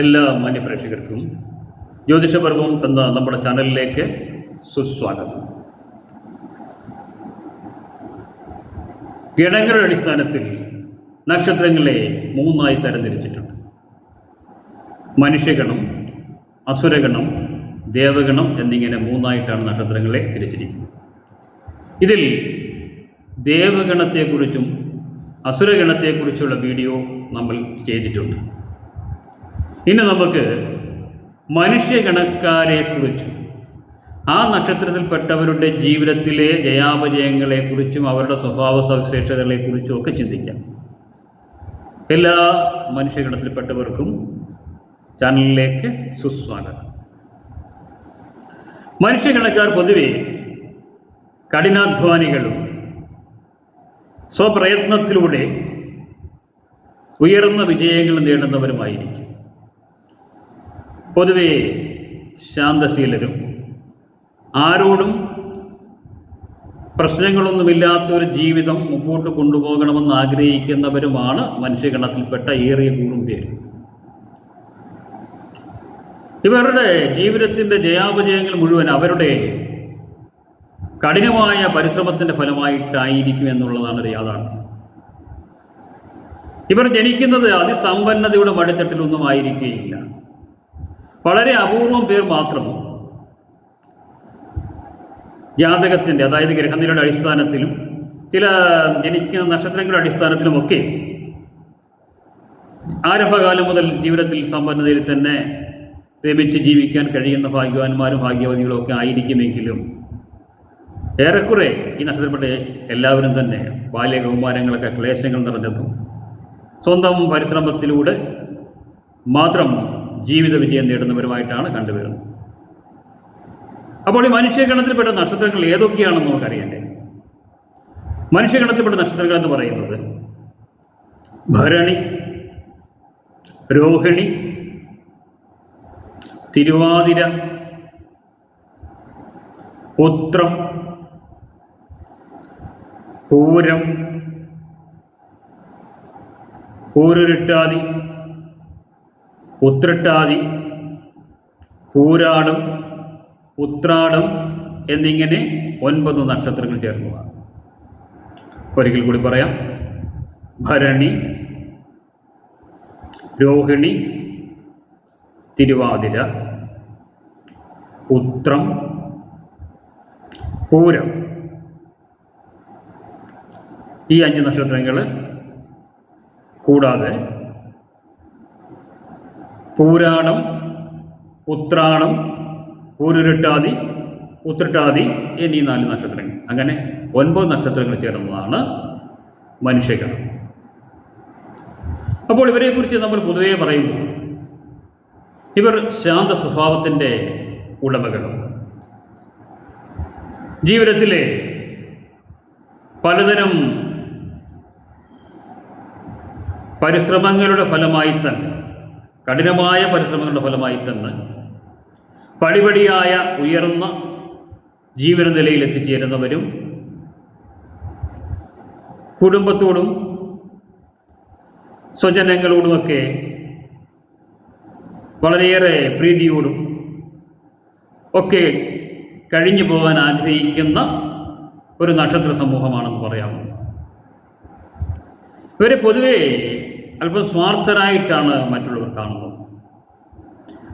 എല്ലാ മാന്യപ്രേക്ഷകർക്കും ജ്യോതിഷപർവം എന്ന നമ്മുടെ ചാനലിലേക്ക് സുസ്വാഗതം. ഗണങ്ങളുടെ അടിസ്ഥാനത്തിൽ നക്ഷത്രങ്ങളെ മൂന്നായി തരംതിരിച്ചിട്ടുണ്ട്. മനുഷ്യഗണം അസുരഗണം ദേവഗണം എന്നിങ്ങനെ മൂന്നായിട്ടാണ് നക്ഷത്രങ്ങളെ തിരിച്ചിരിക്കുന്നത്. ഇതിൽ ദേവഗണത്തെക്കുറിച്ചും അസുരഗണത്തെക്കുറിച്ചുള്ള വീഡിയോ നമ്മൾ ചെയ്തിട്ടുണ്ട്. ഇനി നമുക്ക് മനുഷ്യഗണക്കാരെക്കുറിച്ചും ആ നക്ഷത്രത്തിൽപ്പെട്ടവരുടെ ജീവിതത്തിലെ ജയാപജയങ്ങളെക്കുറിച്ചും അവരുടെ സ്വഭാവ സവിശേഷതകളെക്കുറിച്ചും ഒക്കെ ചിന്തിക്കാം. എല്ലാ മനുഷ്യഗണത്തിൽപ്പെട്ടവർക്കും ചാനലിലേക്ക് സുസ്വാഗതം. മനുഷ്യഗണക്കാർ പൊതുവെ കഠിനാധ്വാനികളും സ്വപ്രയത്നത്തിലൂടെ ഉയർന്ന വിജയങ്ങൾ നേടുന്നവരുമായിരിക്കും. പൊതുവെ ശാന്തശീലരും. ആരോടും പ്രശ്നങ്ങളൊന്നുമില്ലാത്ത ഒരു ജീവിതം മുമ്പോട്ട് കൊണ്ടുപോകണമെന്ന് ആഗ്രഹിക്കുന്നവരുമാണ് മനുഷ്യഗണത്തിൽപ്പെട്ട ഏറിയ കൂറും പേര്. ഇവരുടെ ജീവിതത്തിന്റെ ജയാപജയങ്ങൾ മുഴുവൻ അവരുടെ കഠിനമായ പരിശ്രമത്തിന്റെ ഫലമായിട്ടായിരിക്കും എന്നുള്ളതാണ് ഒരു യാഥാർത്ഥ്യം. ഇവർ ജനിക്കുന്നത് അതിസമ്പന്നതയുടെ മടിത്തട്ടിലൊന്നും ആയിരിക്കുകയില്ല വളരെ അപൂർവം പേർ മാത്രം ജാതകത്തിന്റെ അതായത് ഗ്രഹനിലയുടെ അടിസ്ഥാനത്തിലും ചില ജനിക്കുന്ന നക്ഷത്രങ്ങളുടെ അടിസ്ഥാനത്തിലുമൊക്കെ ആരംഭകാലം മുതൽ ജീവിതത്തിൽ സമ്പന്നതയിൽ തന്നെ രമിച്ച് ജീവിക്കാൻ കഴിയുന്ന ഭാഗ്യവാന്മാരും ഭാഗ്യവതികളും ഒക്കെ ആയിരിക്കുമെങ്കിലും ഏറെക്കുറെ ഈ നക്ഷത്രപ്പെട്ട എല്ലാവരും തന്നെ ബാല്യകൗമാരങ്ങളൊക്കെ ക്ലേശങ്ങൾ നിറഞ്ഞെത്തും സ്വന്തം പരിശ്രമത്തിലൂടെ മാത്രം ജീവിത വിജയം നേടുന്നവരുമായിട്ടാണ് കണ്ടുവരുന്നത്. അപ്പോൾ ഈ മനുഷ്യഗണത്തിൽപ്പെട്ട നക്ഷത്രങ്ങൾ ഏതൊക്കെയാണെന്ന് നമുക്കറിയണ്ടേ? മനുഷ്യഗണത്തിൽപ്പെട്ട നക്ഷത്രങ്ങൾ എന്ന് പറയുന്നത് ഭരണി രോഹിണി തിരുവാതിര ഉത്രം പൂരം പൂരുരുട്ടാതി ഉത്രട്ടാതി പൂരാടം ഉത്രാടം എന്നിങ്ങനെ ഒൻപത് നക്ഷത്രങ്ങൾ ചേർന്നതാണ് ഒരിക്കൽ കൂടി പറയാം. ഭരണി രോഹിണി തിരുവാതിര ഉത്രം പൂരം. ഈ അഞ്ച് നക്ഷത്രങ്ങൾ കൂടാതെ പൂരാടം ഉത്രാണം പൂരുരട്ടാതി ഉത്രട്ടാതി എന്നീ നാല് നക്ഷത്രങ്ങൾ. അങ്ങനെ ഒൻപത് നക്ഷത്രങ്ങൾ ചേർന്നതാണ് മനുഷ്യഗണം. അപ്പോൾ ഇവരെക്കുറിച്ച് നമ്മൾ പൊതുവേ പറയുമ്പോൾ ഇവർ ശാന്ത സ്വഭാവത്തിന്റെ ഉടമകളും. ജീവിതത്തിലെ പലതരം പരിശ്രമങ്ങളുടെ ഫലമായി തന്നെ കഠിനമായ പരിശ്രമങ്ങളുടെ ഫലമായി തന്നെ പടിപടിയായ ഉയർന്ന ജീവിത നിലയിൽ എത്തിച്ചേരുന്നവരും കുടുംബത്തോടും സ്വജനങ്ങളോടുമൊക്കെ വളരെയേറെ പ്രീതിയോടും ഒക്കെ കഴിഞ്ഞു പോകാൻ ആഗ്രഹിക്കുന്ന ഒരു നക്ഷത്ര സമൂഹമാണെന്ന് പറയാം. ഇവരെ പൊതുവേ അല്പം സ്വാർത്ഥരായിട്ടാണ് മറ്റുള്ളവർ കാണുന്നത്.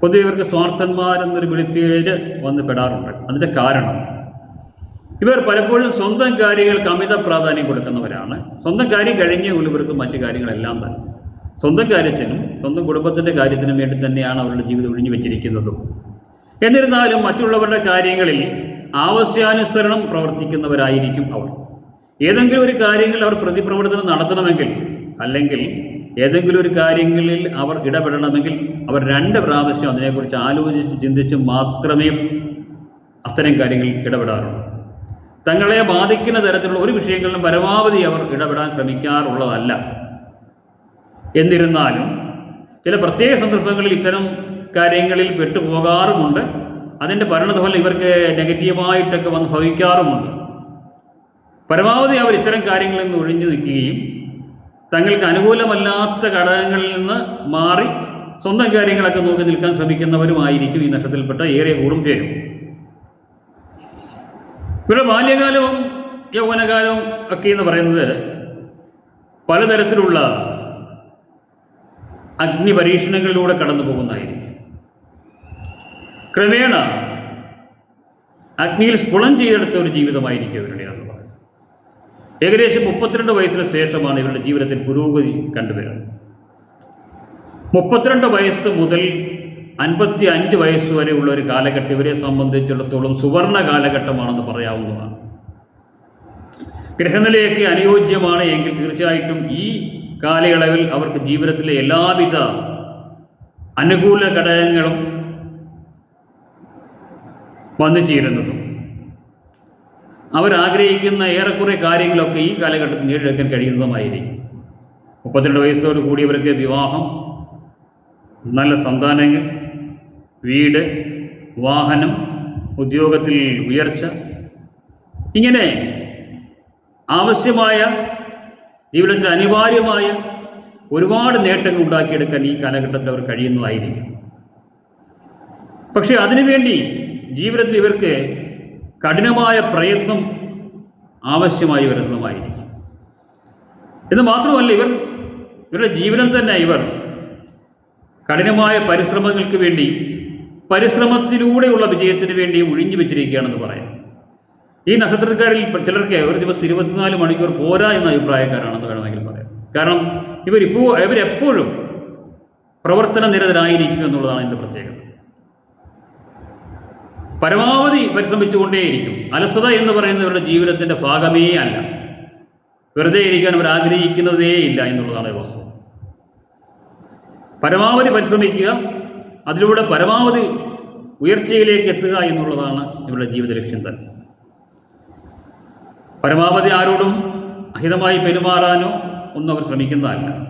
പൊതുവെ ഇവർക്ക് സ്വാർത്ഥന്മാരെന്നൊരു വിളിപ്പേര് വന്ന് പെടാറുണ്ട്. അതിന്റെ കാരണം ഇവർ പലപ്പോഴും സ്വന്തം കാര്യങ്ങൾക്ക് അമിത പ്രാധാന്യം കൊടുക്കുന്നവരാണ്. സ്വന്തം കാര്യം കഴിഞ്ഞേ ഉള്ളൂ ഇവർക്ക് മറ്റു കാര്യങ്ങളെല്ലാം തന്നെ. സ്വന്തം കാര്യത്തിനും സ്വന്തം കുടുംബത്തിന്റെ കാര്യത്തിനും വേണ്ടി തന്നെയാണ് അവരുടെ ജീവിതം ഒഴിഞ്ഞു വെച്ചിരിക്കുന്നതും. എന്നിരുന്നാലും മറ്റുള്ളവരുടെ കാര്യങ്ങളിൽ ആവശ്യാനുസരണം പ്രവർത്തിക്കുന്നവരായിരിക്കും അവർ. ഏതെങ്കിലും ഒരു കാര്യങ്ങളിൽ അവർ പ്രതിപ്രവർത്തനം നടത്തണമെങ്കിൽ അല്ലെങ്കിൽ ഏതെങ്കിലും ഒരു കാര്യങ്ങളിൽ അവർ ഇടപെടണമെങ്കിൽ അവർ രണ്ട് പ്രാവശ്യം അതിനെക്കുറിച്ച് ആലോചിച്ച് ചിന്തിച്ച് മാത്രമേ അത്തരം കാര്യങ്ങളിൽ ഇടപെടാറുള്ളൂ. തങ്ങളെ ബാധിക്കുന്ന തരത്തിലുള്ള ഒരു വിഷയങ്ങളിലും പരമാവധി അവർ ഇടപെടാൻ ശ്രമിക്കാറുള്ളതല്ല. എന്നിരുന്നാലും ചില പ്രത്യേക സന്ദർഭങ്ങളിൽ ഇത്തരം കാര്യങ്ങളിൽ പെട്ടുപോകാറുമുണ്ട്. അതിന്റെ പരിണതഫലം ഇവർക്ക് നെഗറ്റീവായിട്ടൊക്കെ വന്ന് ഭവിക്കാറുമുണ്ട്. പരമാവധി അവർ ഇത്തരം കാര്യങ്ങളിൽ നിന്ന് ഒഴിഞ്ഞു നിൽക്കുകയും തങ്ങൾക്ക് അനുകൂലമല്ലാത്ത ഘടകങ്ങളിൽ നിന്ന് മാറി സ്വന്തം കാര്യങ്ങളൊക്കെ നോക്കി നിൽക്കാൻ ശ്രമിക്കുന്നവരുമായിരിക്കും ഈ നക്ഷത്രത്തിൽപ്പെട്ട ഏറെ കൂറും പേരും. ഇവരുടെ ബാല്യകാലവും യൗവനകാലവും ഒക്കെ എന്ന് പറയുന്നത് പലതരത്തിലുള്ള അഗ്നി പരീക്ഷണങ്ങളിലൂടെ കടന്നു പോകുന്നതായിരിക്കും. ക്രമേണ അഗ്നിയിൽ സ്ഫുളം ചെയ്തെടുത്ത ഒരു ജീവിതമായിരിക്കും പറയുന്നത് ഏകദേശം മുപ്പത്തിരണ്ട് വയസ്സിന് ശേഷമാണ് ഇവരുടെ ജീവിതത്തിൽ പുരോഗതി കണ്ടുവരുന്നത്. മുപ്പത്തിരണ്ട് വയസ്സ് മുതൽ അൻപത്തി അഞ്ച് വയസ്സ് വരെയുള്ള ഒരു കാലഘട്ടം ഇവരെ സംബന്ധിച്ചിടത്തോളം സുവർണ കാലഘട്ടമാണെന്ന് പറയാവുന്നതാണ്. ഗ്രഹനിലയൊക്കെ അനുയോജ്യമാണ് എങ്കിൽ തീർച്ചയായിട്ടും ഈ കാലയളവിൽ അവർക്ക് ജീവിതത്തിലെ എല്ലാവിധ അനുകൂല ഘടകങ്ങളും വന്നു ചേരുന്നതും. അവരാഗ്രഹിക്കുന്ന ഏറെക്കുറെ കാര്യങ്ങളൊക്കെ ഈ കാലഘട്ടത്തിൽ നേടിയെടുക്കാൻ കഴിയുന്നതുമായിരിക്കും. മുപ്പത്തിരണ്ട് വയസ്സോട് കൂടിയവർക്ക് വിവാഹം നല്ല സന്താനങ്ങൾ വീട് വാഹനം ഉദ്യോഗത്തിൽ ഉയർച്ച ഇങ്ങനെ ആവശ്യമായ ജീവിതത്തിൽ അനിവാര്യമായ ഒരുപാട് നേട്ടങ്ങൾ ഉണ്ടാക്കിയെടുക്കാൻ ഈ കാലഘട്ടത്തിൽ അവർ കഴിയുന്നതായിരിക്കും. പക്ഷേ അതിനുവേണ്ടി ജീവിതത്തിൽ ഇവർക്ക് കഠിനമായ പ്രയത്നം ആവശ്യമായി വരുന്നതുമായിരിക്കും. എന്ന് മാത്രമല്ല ഇവർ ഇവരുടെ ജീവനം തന്നെ ഇവർ കഠിനമായ പരിശ്രമങ്ങൾക്ക് വേണ്ടി പരിശ്രമത്തിലൂടെയുള്ള വിജയത്തിന് വേണ്ടി ഒഴിഞ്ഞു വെച്ചിരിക്കുകയാണെന്ന് പറയാം. ഈ നക്ഷത്രക്കാരിൽ ചിലർക്ക് ഒരു ദിവസം ഇരുപത്തിനാല് മണിക്കൂർ പോരാ എന്ന അഭിപ്രായക്കാരാണെന്ന് വേണമെങ്കിൽ പറയാം. കാരണം ഇവരിപ്പോൾ ഇവരെപ്പോഴും പ്രവർത്തന നിരതരായിരിക്കും എന്നുള്ളതാണ് ഇതിന്റെ പ്രത്യേകത. പരമാവധി പരിശ്രമിച്ചുകൊണ്ടേയിരിക്കും. അലസത എന്ന് പറയുന്നവരുടെ ജീവിതത്തിന്റെ ഭാഗമേ അല്ല. വെറുതെ ഇരിക്കാൻ അവർ ആഗ്രഹിക്കുന്നതേ ഇല്ല എന്നുള്ളതാണ് വസ്തു. പരമാവധി പരിശ്രമിക്കുക അതിലൂടെ പരമാവധി ഉയർച്ചയിലേക്ക് എത്തുക എന്നുള്ളതാണ് ഇവരുടെ ജീവിത ലക്ഷ്യം തന്നെ. പരമാവധി ആരോടും അഹിതമായി പെരുമാറാനോ ഒന്നും അവർ ശ്രമിക്കുന്നതല്ല.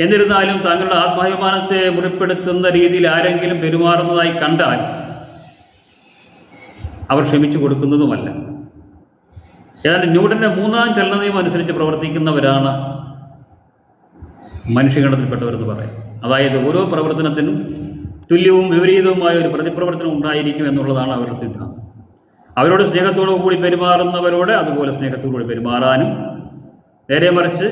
എന്നിരുന്നാലും തങ്ങളുടെ ആത്മാഭിമാനത്തെ മുറിപ്പെടുത്തുന്ന രീതിയിൽ ആരെങ്കിലും പെരുമാറുന്നതായി കണ്ടാൽ അവർ ക്ഷമിച്ചു കൊടുക്കുന്നതുമല്ല. ഏതാണ്ട് ന്യൂട്ടന്റെ മൂന്നാം ചലന നിയമം അനുസരിച്ച് പ്രവർത്തിക്കുന്നവരാണ് മനുഷ്യഗണത്തിൽപ്പെട്ടവരെന്ന് പറയും. അതായത് ഓരോ പ്രവർത്തനത്തിനും തുല്യവും വിപരീതവുമായ ഒരു പ്രതിപ്രവർത്തനം ഉണ്ടായിരിക്കും എന്നുള്ളതാണ് അവരുടെ സിദ്ധാന്തം. അവരോട് സ്നേഹത്തോടു കൂടി പെരുമാറുന്നവരോട് അതുപോലെ സ്നേഹത്തോടു കൂടി പെരുമാറാനും നേരെ മറിച്ച്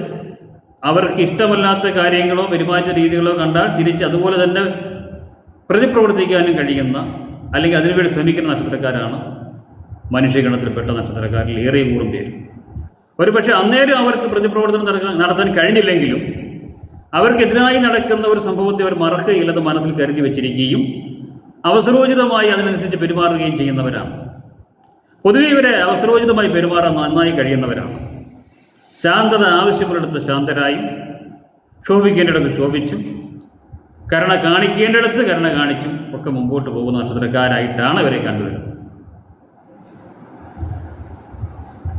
അവർക്ക് ഇഷ്ടമല്ലാത്ത കാര്യങ്ങളോ പെരുമാറ്റ രീതികളോ കണ്ടാൽ തിരിച്ച് അതുപോലെ തന്നെ പ്രതിപ്രവർത്തിക്കാനും കഴിയുന്ന അല്ലെങ്കിൽ അതിനുവേണ്ടി ശ്രമിക്കുന്ന നക്ഷത്രക്കാരാണ് മനുഷ്യഗണത്തിൽപ്പെട്ട നക്ഷത്രക്കാരിൽ ഏറെ കൂറും പേര്. ഒരുപക്ഷെ അന്നേരം അവർക്ക് പ്രതിപ്രവർത്തനം നടക്കാൻ നടത്താൻ കഴിഞ്ഞില്ലെങ്കിലും അവർക്കെതിരായി നടക്കുന്ന ഒരു സംഭവത്തെ അവർ മറക്കുകയില്ല അത് മനസ്സിൽ കരുതി വെച്ചിരിക്കുകയും അവസരോചിതമായി അതിനനുസരിച്ച് പെരുമാറുകയും ചെയ്യുന്നവരാണ്. പൊതുവെ ഇവരെ അവസരോചിതമായി പെരുമാറാൻ നന്നായി കഴിയുന്നവരാണ്. ശാന്തത ആവശ്യമുള്ളിടത്ത് ശാന്തരായും ക്ഷോഭിക്കേണ്ടിടത്ത് ശോഭിച്ചും കരുണ കാണിക്കേണ്ടിടത്ത് കരുണ കാണിച്ചും ഒക്കെ മുമ്പോട്ട് പോകുന്ന നക്ഷത്രക്കാരായിട്ടാണ് ഇവരെ കണ്ടുവരുന്നത്.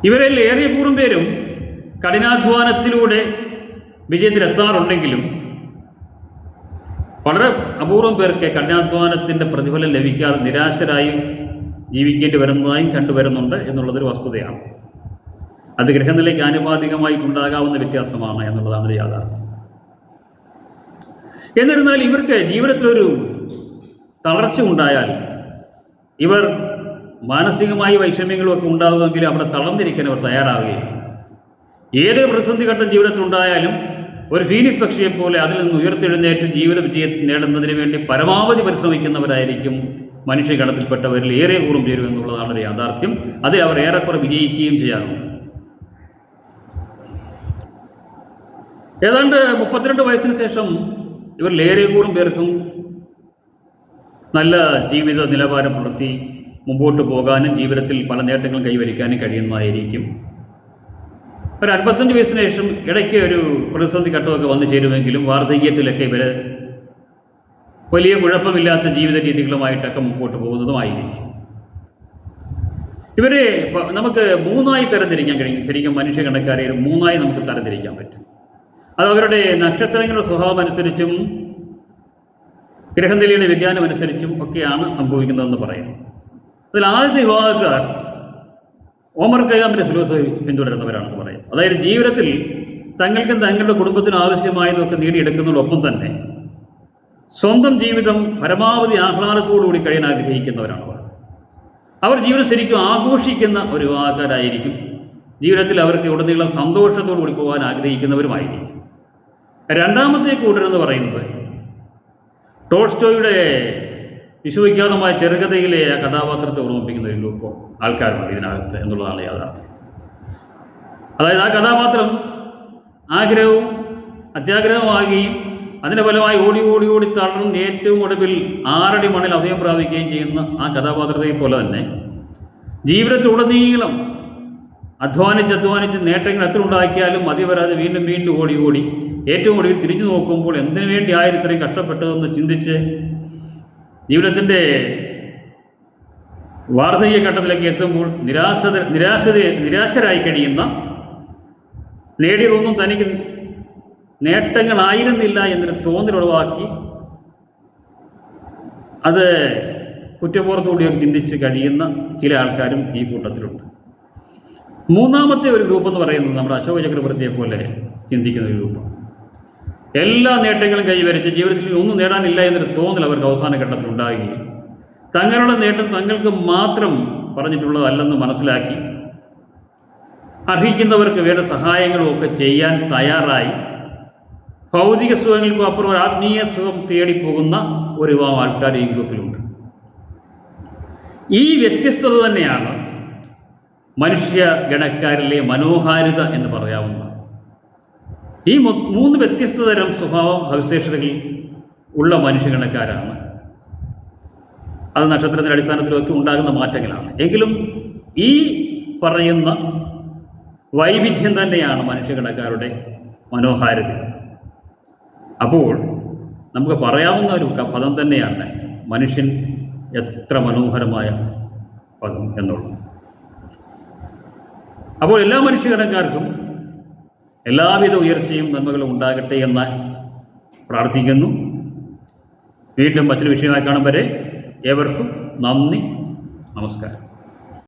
ഇവരിൽ ഏറിയ പൂർവം പേരും കഠിനാധ്വാനത്തിലൂടെ വിജയത്തിലെത്താറുണ്ടെങ്കിലും വളരെ അപൂർവം പേർക്ക് കഠിനാധ്വാനത്തിന്റെ പ്രതിഫലം ലഭിക്കാതെ നിരാശരായും ജീവിക്കേണ്ടി വരുന്നതായും കണ്ടുവരുന്നുണ്ട് എന്നുള്ളതൊരു വസ്തുതയാണ്. അത് ഗ്രഹനിലയ്ക്ക് ആനുപാതികമായിട്ടുണ്ടാകാവുന്ന വ്യത്യാസമാണ് എന്നുള്ളതാണ് യാഥാർത്ഥ്യം. എന്നിരുന്നാൽ ഇവർക്ക് ജീവിതത്തിലൊരു തളർച്ച ഉണ്ടായാൽ ഇവർ മാനസികമായി വൈഷമ്യങ്ങളൊക്കെ ഉണ്ടാകുമെങ്കിൽ അവിടെ തളർന്നിരിക്കാൻ അവർ തയ്യാറാവുകയും ഏതൊരു പ്രതിസന്ധി ഘട്ടം ജീവിതത്തിൽ ഉണ്ടായാലും ഒരു ഫീനിക്സ് പക്ഷിയെ പോലെ അതിൽ നിന്ന് ഉയർത്തെഴുന്നേറ്റ് ജീവിത വിജയം നേടുന്നതിന് വേണ്ടി പരമാവധി പരിശ്രമിക്കുന്നവരായിരിക്കും മനുഷ്യഗണത്തിൽപ്പെട്ടവരിൽ ഏറെ കൂറും ചേരും എന്നുള്ളതാണ് ഒരു യാഥാർത്ഥ്യം. അതിൽ അവർ ഏറെക്കുറെ വിജയിക്കുകയും ചെയ്യാറുണ്ട്. ഏതാണ്ട് മുപ്പത്തിരണ്ട് വയസ്സിന് ശേഷം ഇവരിൽ ഏറെ കൂറും പേർക്കും നല്ല ജീവിത നിലവാരം പുലർത്തി മുമ്പോട്ട് പോകാനും ജീവിതത്തിൽ പല നേട്ടങ്ങളും കൈവരിക്കാനും കഴിയുന്നതായിരിക്കും. ഒരു അൻപത്തഞ്ച് വയസ്സിന് ശേഷം ഇടയ്ക്ക് ഒരു പ്രതിസന്ധി ഘട്ടമൊക്കെ വന്നു ചേരുമെങ്കിലും വാർദ്ധക്യത്തിലൊക്കെ ഇവർ വലിയ കുഴപ്പമില്ലാത്ത ജീവിത രീതികളുമായിട്ടൊക്കെ മുമ്പോട്ട് പോകുന്നതുമായിരിക്കും. ഇവരെ നമുക്ക് മൂന്നായി തരംതിരിക്കാൻ കഴിയും. ശരിക്കും മനുഷ്യ കണക്കാരെ മൂന്നായി നമുക്ക് തരംതിരിക്കാൻ പറ്റും. അത് അവരുടെ നക്ഷത്രങ്ങളുടെ സ്വഭാവം അനുസരിച്ചും ഗ്രഹനിലയുടെ വ്യതിയാനം അനുസരിച്ചും ഒക്കെയാണ് സംഭവിക്കുന്നതെന്ന് പറയുന്നു. അതിൽ ആദ്യത്തെ വിവാഹക്കാർ ഓമർ കയ്യാമിന്റെ ഫിലോസഫി പിന്തുടരുന്നവരാണെന്ന് പറയും അതായത് ജീവിതത്തിൽ തങ്ങൾക്കും തങ്ങളുടെ കുടുംബത്തിനും ആവശ്യമായതൊക്കെ നേടിയെടുക്കുന്നതോടൊപ്പം തന്നെ സ്വന്തം ജീവിതം പരമാവധി ആഹ്ലാദത്തോടുകൂടി കഴിയാൻ ആഗ്രഹിക്കുന്നവരാണ് അവർ. അവർ ജീവിതം ശരിക്കും ആഘോഷിക്കുന്ന ഒരു വിവാഹക്കാരായിരിക്കും ജീവിതത്തിൽ അവർക്ക് ഉടനീളം സന്തോഷത്തോടു കൂടി പോകാൻ ആഗ്രഹിക്കുന്നവരുമായിരിക്കും. രണ്ടാമത്തെ കൂട്ടരെന്ന് പറയുന്നത് ടോൾസ്റ്റോയുടെ വിശ്വവിഖ്യാതമായ ചെറുകഥയിലെ ആ കഥാപാത്രത്തെ ഓർമ്മിപ്പിക്കുന്ന ഒരു ഗ്രൂപ്പ് ആൾക്കാരുണ്ട് ഇതിനകത്ത് എന്നുള്ളതാണ് യാഥാർത്ഥ്യം. അതായത് ആ കഥാപാത്രം ആഗ്രഹവും അത്യാഗ്രഹമാകുകയും അതിന്റെ ഫലമായി ഓടി ഓടി ഓടി തളർന്ന് ഏറ്റവും ഒടുവിൽ ആറടി മണ്ണിൽ അഭയം പ്രാപിക്കുകയും ചെയ്യുന്ന ആ കഥാപാത്രത്തെ പോലെ തന്നെ ജീവിതത്തിലുടനീളം അധ്വാനിച്ച് അധ്വാനിച്ച് നേട്ടങ്ങൾ എത്ര ഉണ്ടാക്കിയാലും മതി വരാതെ വീണ്ടും വീണ്ടും ഓടി ഓടി. ഏറ്റവും ഒടുവിൽ തിരിഞ്ഞു നോക്കുമ്പോൾ എന്തിനു വേണ്ടി ആയിരം ഇത്രയും കഷ്ടപ്പെട്ടതെന്ന് ചിന്തിച്ച് ജീവിതത്തിന്റെ വാർദ്ധക്യ ഘട്ടത്തിലേക്ക് എത്തുമ്പോൾ നിരാശ നിരാശത നിരാശരായി കഴിയുന്ന നേടിയതൊന്നും തനിക്ക് നേട്ടങ്ങളായിരുന്നില്ല എന്നൊരു തോന്നലുളവാക്കി അത് കുറ്റബോധത്തോടെയൊക്കെ ചിന്തിച്ച് കഴിയുന്ന ചില ആൾക്കാരും ഈ കൂട്ടത്തിലുണ്ട്. മൂന്നാമത്തെ ഒരു ഗ്രൂപ്പ് എന്ന് പറയുന്നത് നമ്മുടെ അശോക ചക്രവർത്തിയെ പോലെ ചിന്തിക്കുന്ന ഒരു ഗ്രൂപ്പ് എല്ലാ നേട്ടങ്ങളും കൈവരിച്ച് ജീവിതത്തിൽ ഒന്നും നേടാനില്ല എന്നൊരു തോന്നൽ അവർക്ക് അവസാന ഘട്ടത്തിൽ ഉണ്ടാകുകയും തങ്ങളുടെ നേട്ടം തങ്ങൾക്ക് മാത്രം പറഞ്ഞിട്ടുള്ളതല്ലെന്ന് മനസ്സിലാക്കി അർഹിക്കുന്നവർക്ക് വേണ്ട സഹായങ്ങളും ഒക്കെ ചെയ്യാൻ തയ്യാറായി. ഭൗതിക സുഖങ്ങൾക്കും അപ്പുറം ഒരു ആത്മീയ സുഖം തേടിപ്പോകുന്ന ഒരു വിഭാഗം ആൾക്കാർ ഈ ഗ്രൂപ്പിലുണ്ട്. ഈ വ്യത്യസ്തത തന്നെയാണ് മനുഷ്യ ഗണക്കാരിലെ മനോഹാരിത എന്ന് പറയാവുന്നതാണ് ഈ മൂന്ന് വ്യത്യസ്ത തരം സ്വഭാവം സവിശേഷതകൾ ഉള്ള മനുഷ്യഗണക്കാരാണ്. അത് നക്ഷത്രത്തിന്റെ അടിസ്ഥാനത്തിലൊക്കെ ഉണ്ടാകുന്ന മാറ്റങ്ങളാണ്. എങ്കിലും ഈ പറയുന്ന വൈവിധ്യം തന്നെയാണ് മനുഷ്യഗണക്കാരുടെ മനോഹാരിത. അപ്പോൾ നമുക്ക് പറയാവുന്ന ഒരു പദം തന്നെയാണ് മനുഷ്യൻ എത്ര മനോഹരമായ പദം എന്നുള്ളത്. അപ്പോൾ എല്ലാ മനുഷ്യകടക്കാർക്കും എല്ലാവിധ ഉയർച്ചയും നന്മകളും ഉണ്ടാകട്ടെ എന്ന് പ്രാർത്ഥിക്കുന്നു. വീണ്ടും മറ്റൊരു വിഷയമായി കാണും വരെ ഏവർക്കും നന്ദി നമസ്കാരം.